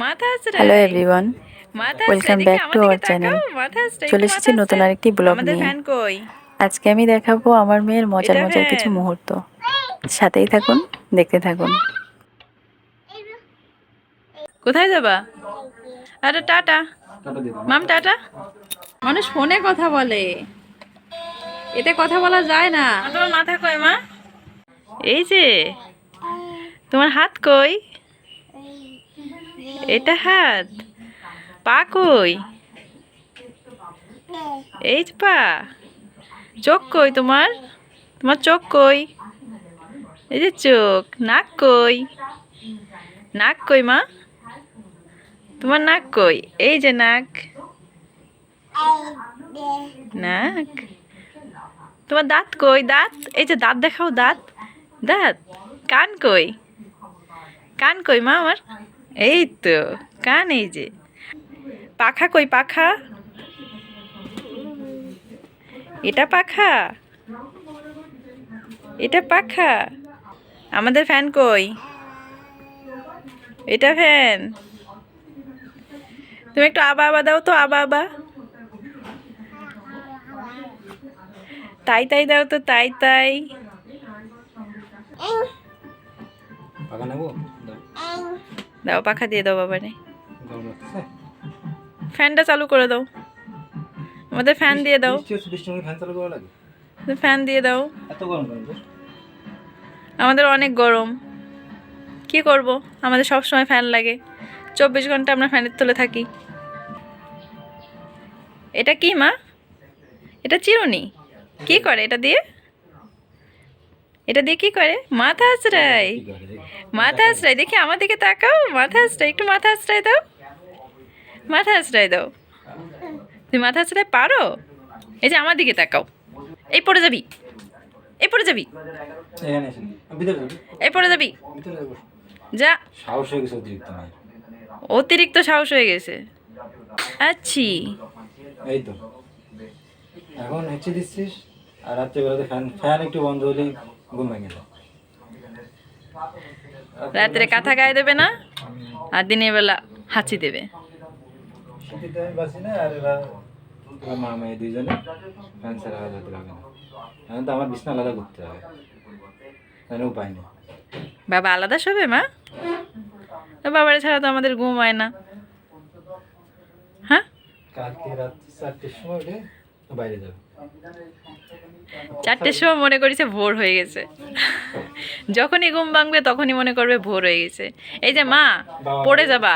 Hello everyone দিকে channel. তাকাও, মাথা আছড়াই, চলে এসেছি নতুন আরেকটি ব্লগ নিয়ে। আজকে আমি দেখাবো আমার মেয়ের মজার মজার কিছু মুহূর্ত। সাথেই থাকুন দেখতে থাকুন। কোথায় যাবা? আরে টাটা। মাম টাটা। মানুষ ফোনে কথা বলে। এতে কথা বলা যায় না। তোমার মাথা কই মা? এই যে তোমার হাত কই? এটা হাত। পা কই? এই পা। চোখ কই তোমার? তোমার চোখ কই? এই যে চোখ। নাক কই? নাক কই মা? তোমার নাক কই? এই যে নাক। নাক। তোমার দাঁত কই? দাঁত? এই যে দাঁত দেখাও দাঁত। দাঁত। কান কই? কান কই মা আমার? এই তো, কান এই যে। পাখা কই পাখা? এটা পাখা? এটা পাখা? আমাদের ফ্যান কই? এটা ফ্যান। তুমি একটু আবা আবা দাও তো, আবা আবা। তাই তাই দাও তো, তাই তাই। পাকা নেব? দাও। পাখা দিয়ে দাও বাবারে। ফ্যানটা চালু করে দাও। আমাদের ফ্যান দিয়ে দাও। ফ্যান দিয়ে দাও? আমাদের অনেক গরম। কি করব? আমাদের সব সময় ফ্যান লাগে। চব্বিশ ঘণ্টা আমরা ফ্যানের তলে থাকি। এটা কি মা? এটা চিরুনি? কি করে এটা দিয়ে? এটা দিয়ে কি করে? মাথা দেখি? মাথা আছড়াই দেখি আমার দিকে তাকাও। মাথা আছড়াই একটু মাথা আছড়াই দাও। মাথা আছড়াই দাও। তুমি মাথা আছড়াই পারো? এই যে আমার দিকে তাকাও। এই পড়ে যাবি। এই পড়ে যাবি। এই পড়ে যাবি। যা। সাহস হয়ে গেছে অতিরিক্ত অতিরিক্ত সাহস হয়ে গেছে। আচ্ছি। এই তো। এখন হেঁচে দিচ্ছিস। আর রাত্রেবেলাতে ফ্যান ফ্যান একটু বন্ধ হলেই ঘুম ভেঙে যায় রাত্রে কাঁথা গায়ে দেবে না আর দিনের বেলা হাঁচি দেবে। মা মেয়ে দুইজনে ফ্যান ছাড়া না। এখন তো আমার বিছনা আলাদা করতে হবে উপায় নেই। বাবা আলাদা শোবে মা? বাবারে ছাড়া তো আমাদের ঘুম হয় না। হ্যাঁ? কালকে রাত্রি চারটের সময় বাইরে যাবে। চারটের সময় মনে করেছে ভোর হয়ে গেছে। যখনই ঘুম ভাঙবে তখনই মনে করবে ভোর হয়ে গেছে। এই যে মা পড়ে যাবা।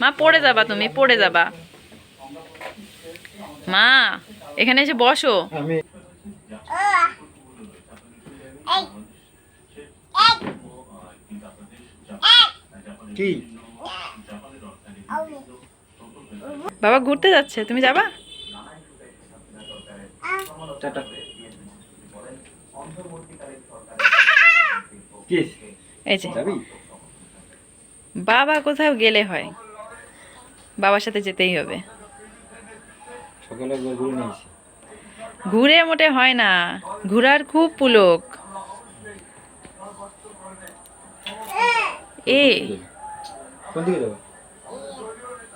মা পড়ে যাবা তুমি পড়ে যাবা। মা এখানে এসে বসো। কি? বাবা ঘুরতে যাচ্ছে তুমি যাবা? এই যে। বাবা কোথাও গেলে হয়। বাবার সাথে যেতেই হবে। ঘুরে মোটে হয় না। ঘোরার খুব পুলক। এ।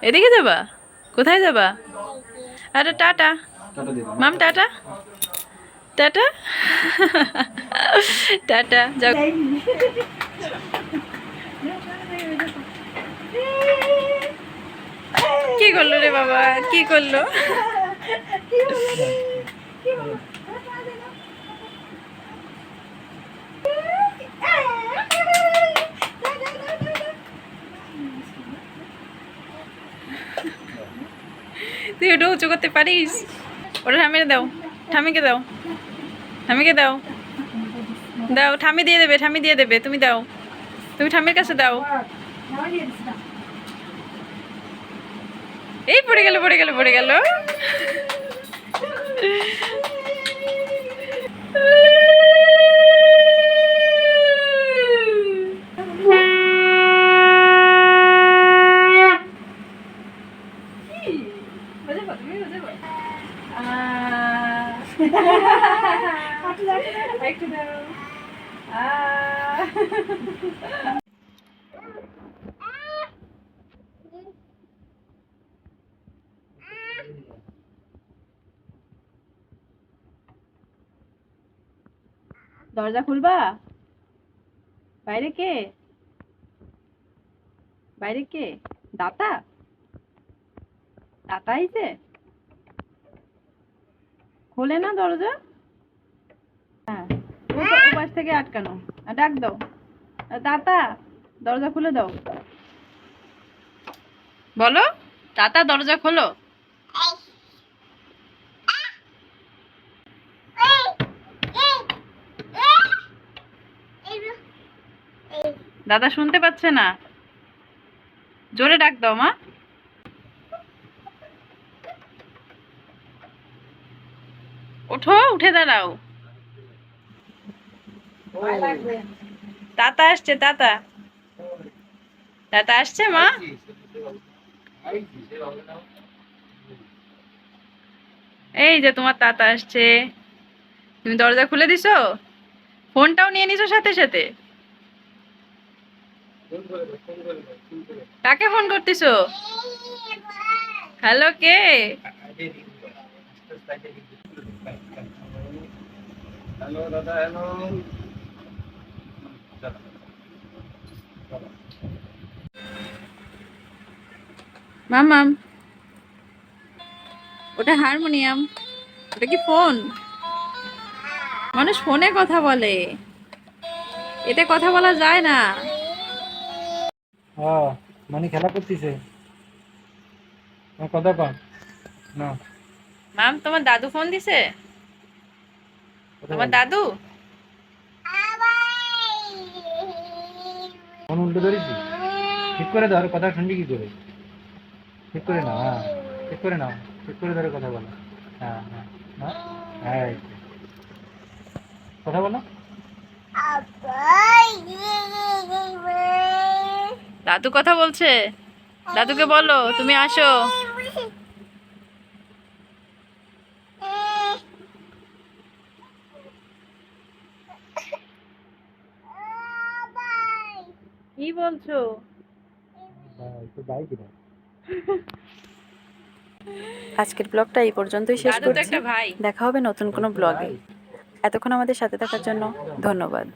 এদিকে যাবা? কোথায় যাবা? আরে টাটা। টাটা মাম টাটা। টাটা। টাটা, যাও। কি করল রে বাবা? কি করল? তুই ওটা উঁচু করতে পারিস? ওটা ঠামিয়ে দাও। ঠামিকে দাও। ঠামিকে দাও। দাও, ঠামি দিয়ে দেবে, ঠামি দিয়ে দেবে, তুমি দাও। তুমি ঠামির কাছে দাও। এই পড়ে গেল পড়ে গেল পড়ে গেল। দরজা খুলবা? বাইরে কে? বাইরে কে? দাতা? দাতা আইছে? খোলে না দরজা? হ্যাঁ। ও পাশ থেকে আটকানো। ডাক দাও। দাতা দরজা খুলে দাও। বলো দাতা দরজা খোলো। দাদা শুনতে পাচ্ছে না। জোরে ডাক দাও মা। ওঠো, উঠে দাঁড়াও। তাতা আসছে, তাতা। তাতা আসছে, মা? এই যে তোমার তাতা আসছে। তুমি দরজা খুলে দিছো? ফোনটাও নিয়ে নিছো সাথে সাথে? কাকে ফোন করতেছো? হ্যালো, কে? হ্যালো দাদা হ্যালো। মামাম ওটা হারমোনিয়াম। ওটা কি ফোন? মানুষ ফোনে কথা বলে। এতে কথা বলা যায় না। ও মানে খেলা করতেছে। কথা কন না মাম তোমার দাদু ফোন দিছে? তোমার দাদু? ফোন উল্টো ধরেছি। ঠিক করে ধর কথা শুনবি কি করে? ঠিক করে নাও হ্যাঁ। ঠিক করে নাও ঠিক করে ধরে কথা বলো। হ্যাঁ হ্যাঁ হ্যাঁ। কথা বলো। দাদু কথা বলছে? দাদুকে বলো তুমি আসো। কি বলছো? হ্যাঁ আজকের ব্লগটা এই পর্যন্তই শেষ করছি। ভাই। দেখা হবে নতুন কোনো ব্লগে। এতক্ষণ আমাদের সাথে থাকার জন্য ধন্যবাদ।